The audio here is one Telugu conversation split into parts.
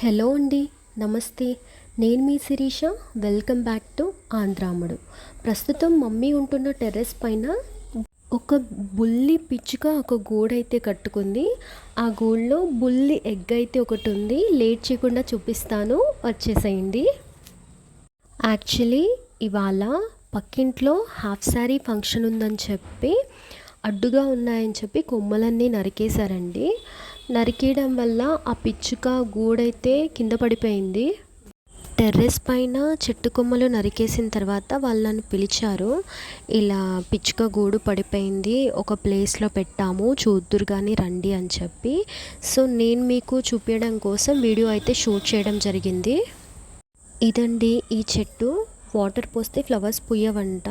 హలో అండి నమస్తే. నేను మీ శిరీష వెల్కమ్ బ్యాక్ టు ఆంధ్రాముడు. ప్రస్తుతం మమ్మీ ఉంటున్న టెర్రస్ పైన ఒక బుల్లి పిచ్చుక ఒక గూడు అయితే కట్టుకుంది. ఆ గూడులో బుల్లి ఎగ్ అయితే ఒకటి ఉంది. లేట్ చేయకుండా చూపిస్తాను. వచ్చేసేయండి. యాక్చువల్లీ ఇవాళ పక్కింట్లో హాఫ్ శారీ ఫంక్షన్ ఉందని చెప్పి అడ్డుగా ఉన్నాయని చెప్పి కొమ్మలన్నీ నరికేశారండి. నరికేయడం వల్ల ఆ పిచ్చుక గూడైతే కింద పడిపోయింది. టెర్రస్ పైన చెట్టు కొమ్మలు నరికేసిన తర్వాత వాళ్ళు నన్ను పిలిచారు. ఇలా పిచ్చుక గూడు పడిపోయింది ఒక ప్లేస్లో పెట్టాము చూద్దురు కానీ రండి అని చెప్పి. సో నేను మీకు చూపించడం కోసం వీడియో అయితే షూట్ చేయడం జరిగింది. ఇదండి ఈ చెట్టు. వాటర్ పోస్తే ఫ్లవర్స్ పూయవంట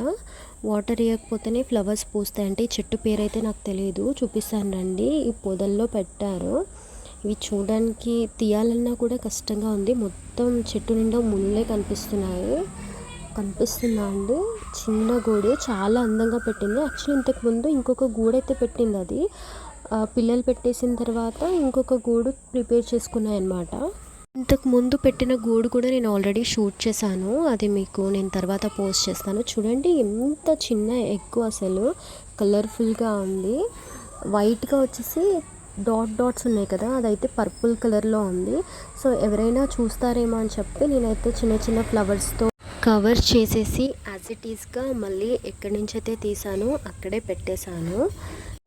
వాటర్ వేయకపోతేనే ఫ్లవర్స్ పూస్తాయంటే ఈ చెట్టు పేరు అయితే నాకు తెలియదు చూపిస్తాను రండి. ఈ పొదల్లో పెట్టారు. ఇవి చూడడానికి తీయాలన్నా కూడా కష్టంగా ఉంది. మొత్తం చెట్టు నిండా ముళ్ళే కనిపిస్తున్నాయి. కనిపిస్తుందా అండి చిన్న గూడు చాలా అందంగా పెట్టింది. యాక్చువల్లీ ఇంతకు ముందు ఇంకొక గూడైతే అయితే పెట్టింది అది. పిల్లలు పెట్టేసిన తర్వాత ఇంకొక గూడు ప్రిపేర్ చేసుకున్నాయి అన్నమాట ఇంతకు ముందు పెట్టిన గూడు కూడా నేను ఆల్రెడీ షూట్ చేశాను. అది మీకు నేను తర్వాత పోస్ట్ చేస్తాను. చూడండి ఎంత చిన్న ఎగ్ అసలు. కలర్ఫుల్గా ఉంది. వైట్గా వచ్చేసి డాట్ డాట్స్ ఉన్నాయి కదా అదైతే పర్పుల్ కలర్లో ఉంది. సో ఎవరైనా చూస్తారేమో అని చెప్పి నేనైతే చిన్న చిన్న ఫ్లవర్స్తో కవర్ చేసేసి యాజ్ ఇట్ ఈస్గా మళ్ళీ ఎక్కడి నుంచి అయితే తీసానో అక్కడే పెట్టేశాను.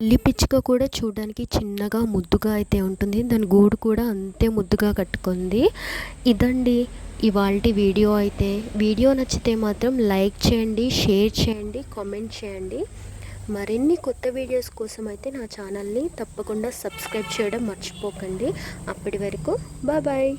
ఉల్లి పిచ్చుక కూడా చూడడానికి చిన్నగా ముద్దుగా అయితే ఉంటుంది. దాని గూడు కూడా అంతే ముద్దుగా కట్టుకుంది. ఇదండి ఇవాళ వీడియో అయితే. వీడియో నచ్చితే మాత్రం లైక్ చేయండి షేర్ చేయండి కామెంట్ చేయండి. మరిన్ని కొత్త వీడియోస్ కోసం అయితే నా ఛానల్ని తప్పకుండా సబ్స్క్రైబ్ చేయడం మర్చిపోకండి. అప్పటి వరకు బాయ్.